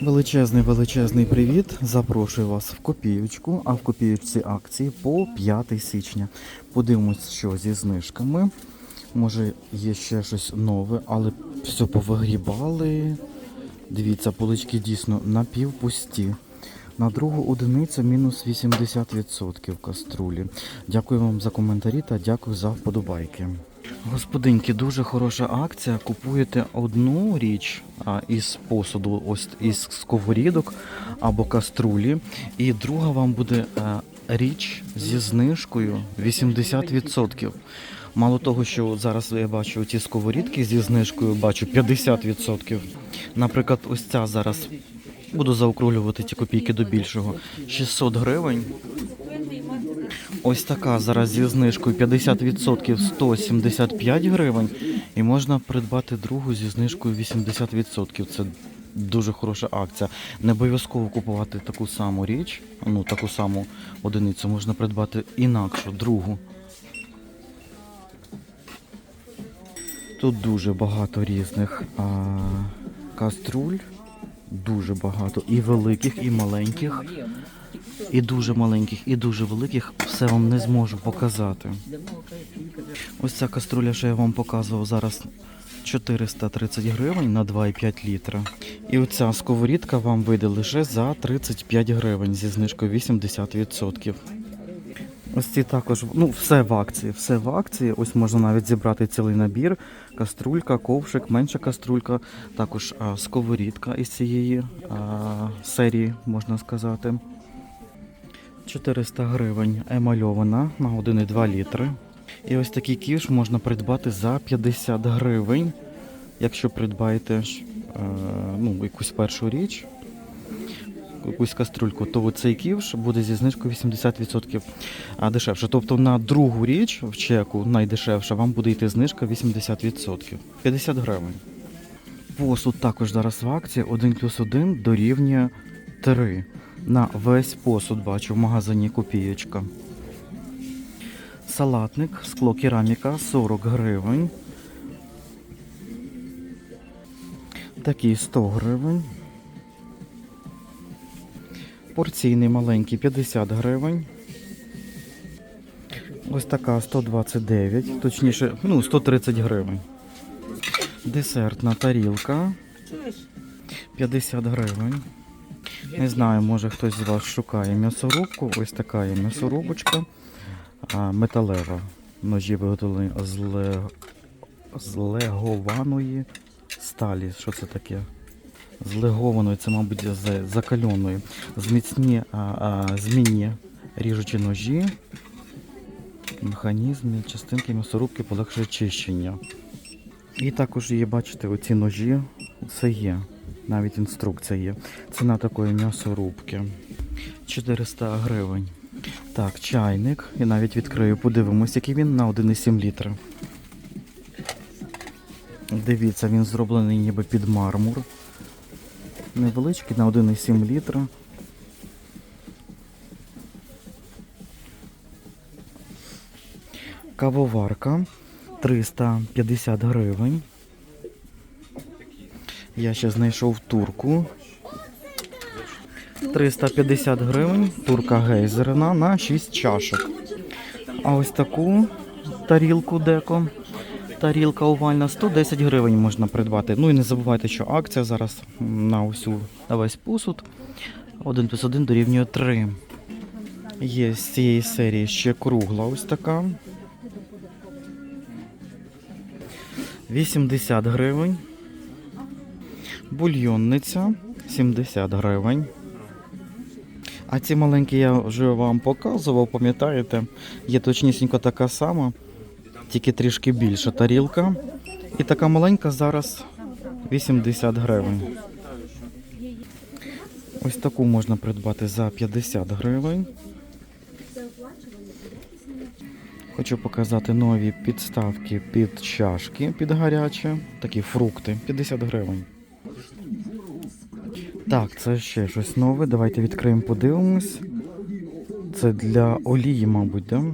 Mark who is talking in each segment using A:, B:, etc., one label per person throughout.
A: Величезний величезний привіт. Запрошую вас в копіючку, а в копіючці акції по 5 січня. Подивимось, що зі знижками. Може, є ще щось нове, але все повигрібали. Дивіться, полички дійсно напівпусті. На другу одиницю мінус 80% каструлі. Дякую вам за коментарі та дякую за вподобайки. Господинки, дуже хороша акція. Купуєте одну річ а, із посуду, ось із сковорідок або каструлі, і друга вам буде а, річ зі знижкою 80%. Мало того, що зараз я бачу ці сковорідки зі знижкою, бачу 50%. Наприклад, ось ця зараз буду заокруглювати ці копійки до більшого. 600 гривень. Ось така зараз зі знижкою 50% 175 гривень. І можна придбати другу зі знижкою 80%. Це дуже хороша акція. Не обов'язково купувати таку саму річ, ну таку саму одиницю. Можна придбати інакшу, другу. Тут дуже багато різних а, каструль. Дуже багато. І великих, і маленьких. І дуже маленьких, і дуже великих. Все вам не зможу показати. Ось ця каструля, що я вам показував зараз 430 гривень на 2,5 літра. І оця сковорідка вам вийде лише за 35 гривень зі знижкою 80%. Ось ці також, ну, все в акції, все в акції. Ось можна навіть зібрати цілий набір. Каструлька, ковшик, менша каструлька, також а, сковорідка із цієї а, серії, можна сказати. 400 гривень емальована на 1,2 літри. І ось такий кіш можна придбати за 50 гривень. Якщо придбаєте ж, е, ну, якусь першу річ, якусь каструльку, то цей ківш буде зі знижкою 80% дешевше. Тобто на другу річ в чеку найдешевша вам буде йти знижка 80%. 50 гривень. Посуд також зараз в акції 1 плюс 1 дорівнює 3. На весь посуд бачу в магазині копієчка. Салатник, скло кераміка 40 гривень. Такий 100 гривень. Порційний маленький 50 гривень. Ось така 129, точніше, ну, 130 гривень. Десертна тарілка 50 гривень. Не знаю, може хтось з вас шукає м'ясорубку. Ось така є м'ясорубочка металева. Ножі виготовлені з, ле... з легованої сталі. Що це таке? З легованої, це, мабуть, з закальоної. Зміцні змінні ріжучі ножі. Механізм, частинки м'ясорубки полегшує чищення. І також є, бачите, оці ножі. Це є. Навіть інструкція є. Ціна такої м'ясорубки 400 гривень. Так, чайник. Я навіть відкрию, подивимось, який він на 1,7 літра. Дивіться, він зроблений ніби під мармур. Невеличкий на 1,7 літра. Кавоварка 350 гривень. Я ще знайшов турку. 350 гривень, турка гейзерна на 6 чашок. А ось таку тарілку деко. Тарілка овальна 110 гривень можна придбати. Ну і не забувайте, що акція зараз на усю на весь посуд. 1 плюс 1 дорівнює 3. Є з цієї серії ще кругла ось така. 80 гривень. Бульйонниця 70 гривень. А ці маленькі я вже вам показував, пам'ятаєте? Є точнісінько така сама, тільки трішки більша тарілка. І така маленька зараз 80 гривень. Ось таку можна придбати за 50 гривень. Хочу показати нові підставки під чашки, під гаряче. Такі фрукти 50 гривень. Так, це ще щось нове. Давайте відкриємо, подивимось. Це для олії, мабуть, да?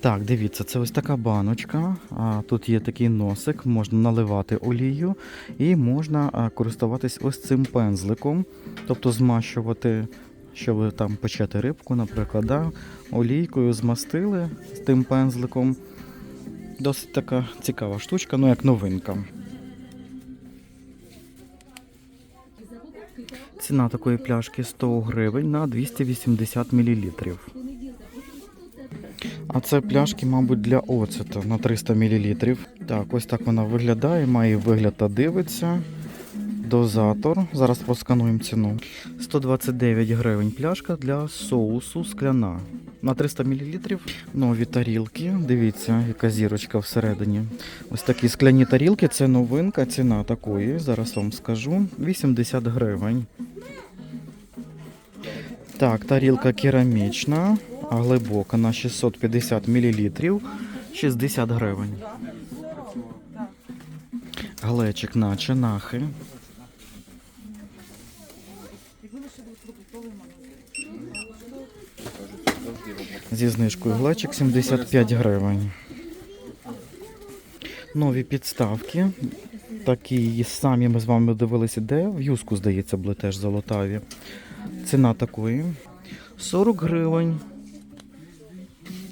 A: Так, дивіться, це ось така баночка. А, тут є такий носик, можна наливати олію і можна користуватись ось цим пензликом, тобто змащувати, що ви там печете рибку, наприклад, да? олійкою змастили з тим пензликом. Досить така цікава штучка, ну як новинка. Ціна такої пляшки 100 гривень на 280 мл. А це пляшки, мабуть, для оцету на 300 мл. Так, ось так вона виглядає, має вигляд та дивиться. Дозатор. Зараз проскануємо ціну. 129 гривень пляшка для соусу скляна. На 300 мл нові тарілки. Дивіться, яка зірочка всередині. Ось такі скляні тарілки це новинка. Ціна такої. Зараз вам скажу. 80 гривень. Так, тарілка керамічна, а глибока на 650 мл. 60 гривень. Глечик на чинахи. Зі знижкою глечик 75 гривень. Нові підставки. Такі самі ми з вами дивилися, де в юску, здається, були теж золотаві. Ціна такої 40 гривень.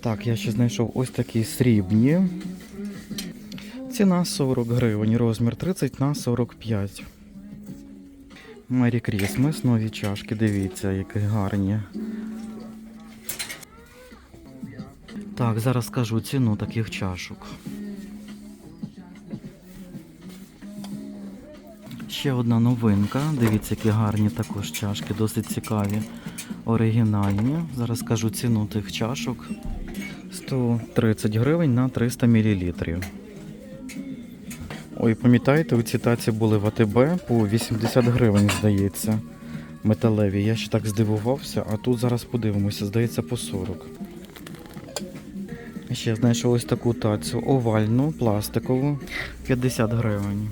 A: Так, я ще знайшов ось такі срібні. Ціна 40 гривень, розмір 30 на 45. Мері Крісмес, нові чашки, дивіться, які гарні. Так, зараз скажу ціну таких чашок. Ще одна новинка. Дивіться, які гарні також чашки, досить цікаві, оригінальні. Зараз скажу ціну тих чашок. 130 гривень на 300 мл. Ой, пам'ятаєте, у ці таці були в АТБ по 80 гривень, здається. Металеві. Я ще так здивувався, а тут зараз подивимося, здається, по 40. Ще знайшов ось таку тацю овальну, пластикову, 50 гривень.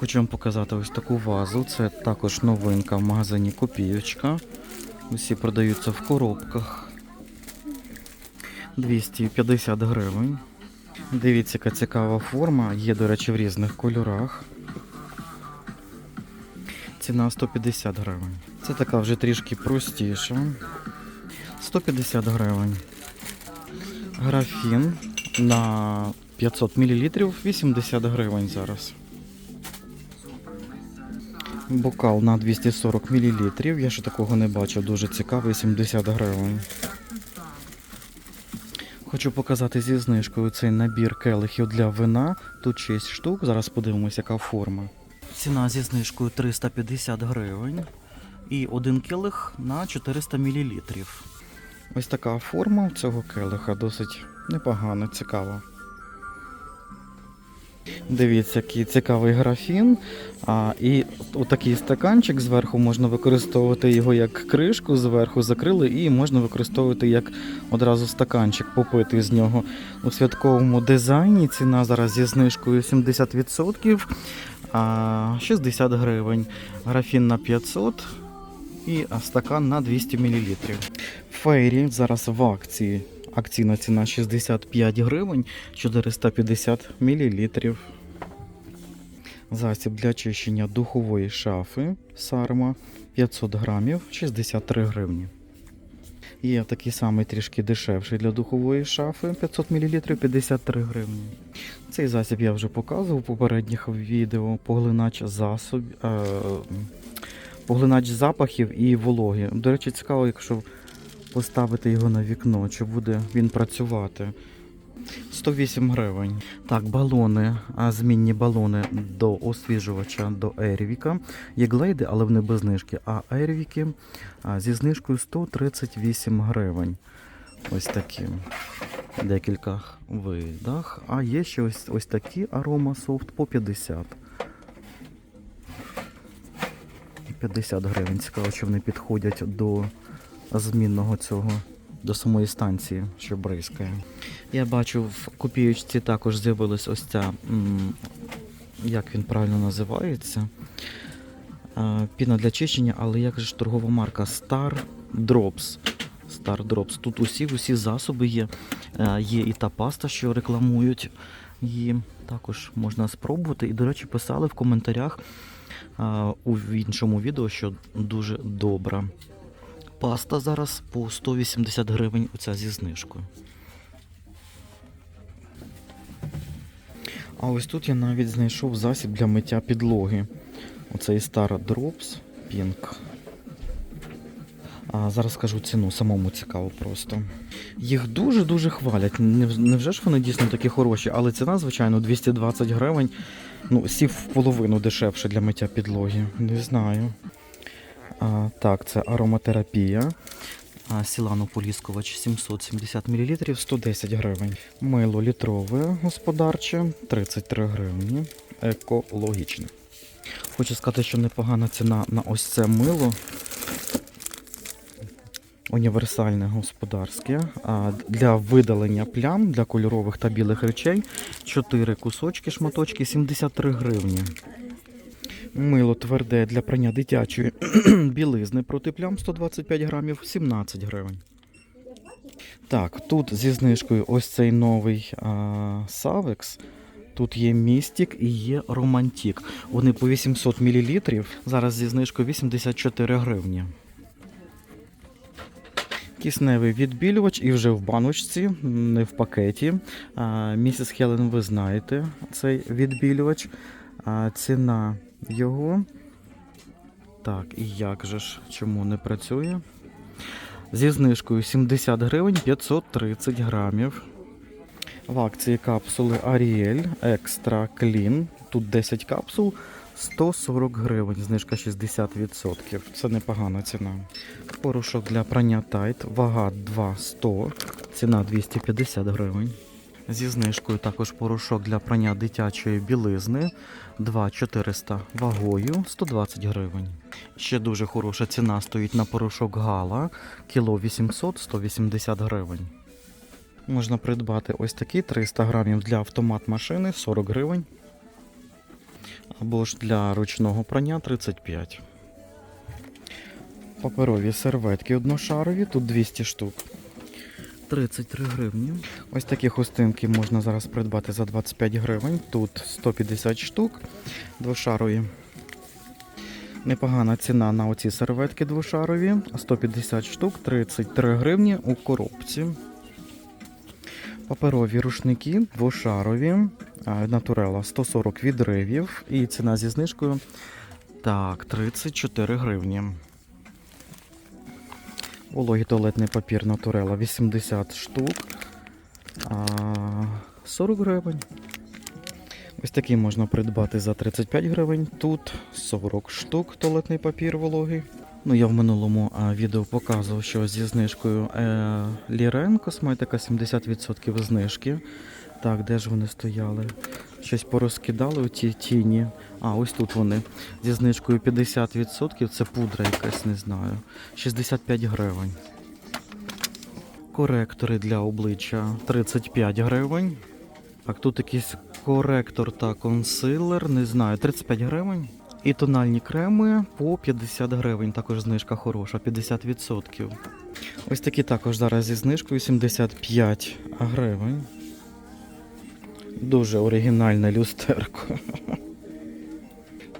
A: Хочу вам показати ось таку вазу. Це також новинка в магазині Копієчка. Усі продаються в коробках. 250 гривень. Дивіться, яка цікава форма. Є, до речі, в різних кольорах. Ціна 150 гривень. Це така вже трішки простіша. 150 гривень. Графін на 500 мл 80 гривень зараз. Бокал на 240 мл. Я ще такого не бачив, дуже цікавий, 70 гривень. Хочу показати зі знижкою цей набір келихів для вина. Тут 6 штук. Зараз подивимося, яка форма. Ціна зі знижкою 350 гривень. І один келих на 400 мл. Ось така форма цього келиха досить непогана, цікава. Дивіться, який цікавий графін. А, і отакий стаканчик зверху можна використовувати його як кришку, зверху закрили, і можна використовувати як одразу стаканчик, попити з нього у святковому дизайні. Ціна зараз зі знижкою 70%, а 60 гривень. Графін на 500 і стакан на 200 мл. Фейрі зараз в акції. Акційна ціна 65 гривень, 450 мл. Засіб для очищення духової шафи Сарма 500 грамів 63 гривні. Є такий самий трішки дешевший для духової шафи 500 мл 53 гривні. Цей засіб я вже показував у попередніх відео. Поглинач засоб, е, поглинач запахів і вологи. До речі, цікаво, якщо поставити його на вікно, чи буде він працювати. 108 гривень. Так, балони, змінні балони до освіжувача до Ервіка. Є глейди, але вони без знижки. А Ервіки зі знижкою 138 гривень. Ось такі. В декількох видах. А є ще ось, ось такі арома софт по 50. 50 гривень. Цікаво, чи вони підходять до змінного цього до самої станції, що бризкає. Я бачу в копіючці також з'явилась ось ця, як він правильно називається. Піна для чищення, але як же ж торгова марка Star Drops. Star Drops. Тут усі усі засоби є. Е, Є і та паста, що рекламують її. Також можна спробувати. І, до речі, писали в коментарях у іншому відео, що дуже добра. Паста зараз по 180 гривень оця зі знижкою. А ось тут я навіть знайшов засіб для миття підлоги. Оцей Star Drops Pink. А зараз скажу ціну, самому цікаво просто. Їх дуже-дуже хвалять. Невже ж вони дійсно такі хороші? Але ціна, звичайно, 220 гривень. Ну, сів в половину дешевше для миття підлоги. Не знаю. Так, це ароматерапія. А, Сілано Поліскувач 770 мл 110 гривень. Мило літрове господарче 33 гривні. Екологічне. Хочу сказати, що непогана ціна на ось це мило. Універсальне господарське. Для видалення плям для кольорових та білих речей 4 кусочки, шматочки 73 гривні. Мило тверде для прання дитячої білизни проти плям 125 грамів 17 гривень. Так, тут зі знижкою ось цей новий Савекс. Тут є містік і є романтік. Вони по 800 мл. Зараз зі знижкою 84 гривні. Кисневий відбілювач і вже в баночці, не в пакеті. Місіс Хелен, ви знаєте цей відбілювач. Ціна його. Так, і як же ж, чому не працює? Зі знижкою 70 гривень 530 грамів. В акції капсули Ariel Extra Clean. Тут 10 капсул 140 гривень, знижка 60%. Це непогана ціна. Порошок для прання Tide, вага 2,100, ціна 250 гривень. Зі знижкою також порошок для прання дитячої білизни 2,400 вагою 120 гривень. Ще дуже хороша ціна стоїть на порошок Гала, кіло 800 180 гривень. Можна придбати ось такі 300 грамів для автомат машини 40 гривень. Або ж для ручного прання 35. Паперові серветки одношарові, тут 200 штук. 33 гривні. Ось такі хустинки можна зараз придбати за 25 гривень. Тут 150 штук двошарові. Непогана ціна на оці серветки двошарові. 150 штук, 33 гривні у коробці. Паперові рушники двошарові. Натурела 140 відривів. І ціна зі знижкою. Так, 34 гривні. Вологий туалетний папір Натурела 80 штук. А, 40 гривень. Ось такий можна придбати за 35 гривень. Тут 40 штук туалетний папір вологий. Ну, я в минулому відео показував, що зі знижкою е, Лірен косметика 70% знижки. Так, де ж вони стояли? Щось порозкидали оті тіні. А, ось тут вони. Зі знижкою 50%. Це пудра якась, не знаю. 65 гривень. Коректори для обличчя 35 гривень. Так, тут якийсь коректор та консилер, не знаю, 35 гривень. І тональні креми по 50 гривень. Також знижка хороша, 50%. Ось такі також зараз зі знижкою 75 гривень. Дуже оригінальне люстерко.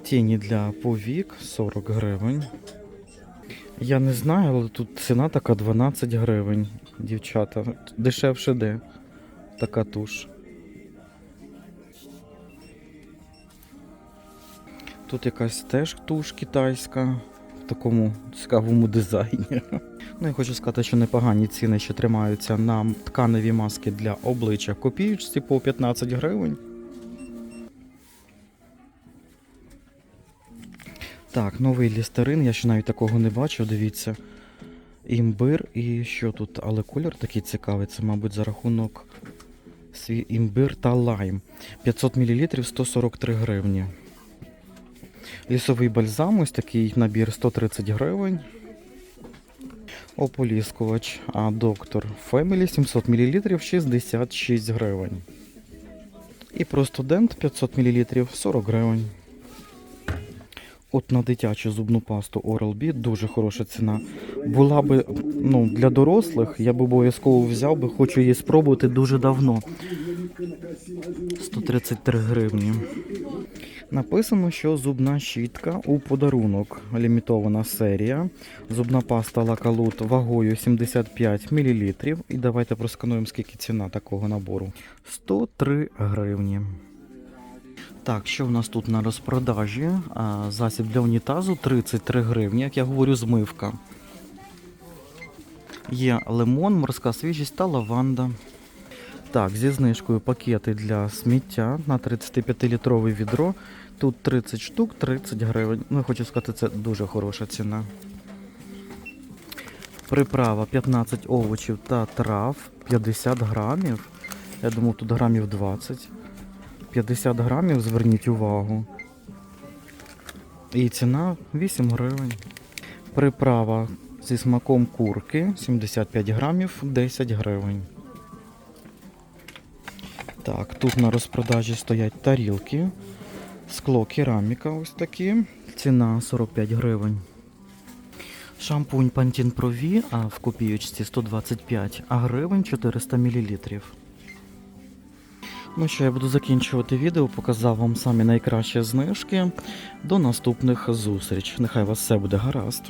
A: Тіні для повік 40 гривень. Я не знаю, але тут ціна така 12 гривень, дівчата. Дешевше де така туш. Тут якась теж туш китайська такому цікавому дизайні. Ну і хочу сказати, що непогані ціни ще тримаються на тканеві маски для обличчя копіючці по 15 гривень. Так, новий лістерин, я ще навіть такого не бачив, дивіться. Імбир і що тут? Але колір такий цікавий, це, мабуть, за рахунок свій імбир та лайм. 500 мл 143 гривні. Лісовий бальзам, ось такий набір 130 гривень. Ополіскувач, а доктор Family 700 мл 66 гривень. І просто дент 500 мл 40 гривень. От на дитячу зубну пасту Oral-B дуже хороша ціна. Була би ну, для дорослих, я б обов'язково взяв би, хочу її спробувати дуже давно. 133 гривні. Написано, що зубна щітка у подарунок. Лімітована серія. Зубна паста Лакалут вагою 75 мл. І давайте проскануємо, скільки ціна такого набору. 103 гривні. Так, що в нас тут на розпродажі? Засіб для унітазу 33 гривні, як я говорю, змивка. Є лимон, морська свіжість та лаванда. Так, зі знижкою пакети для сміття на 35-літрове відро. Тут 30 штук, 30 гривень. Ну, хочу сказати, це дуже хороша ціна. Приправа 15 овочів та трав, 50 грамів. Я думав, тут грамів 20. 50 грамів, зверніть увагу. І ціна 8 гривень. Приправа зі смаком курки 75 грамів, 10 гривень. Так, тут на розпродажі стоять тарілки. Скло кераміка ось такі. Ціна 45 гривень. Шампунь Pantene Pro V, а в копійочці 125, а гривень 400 мл. Ну що, я буду закінчувати відео, показав вам самі найкращі знижки. До наступних зустріч. Нехай вас все буде гаразд.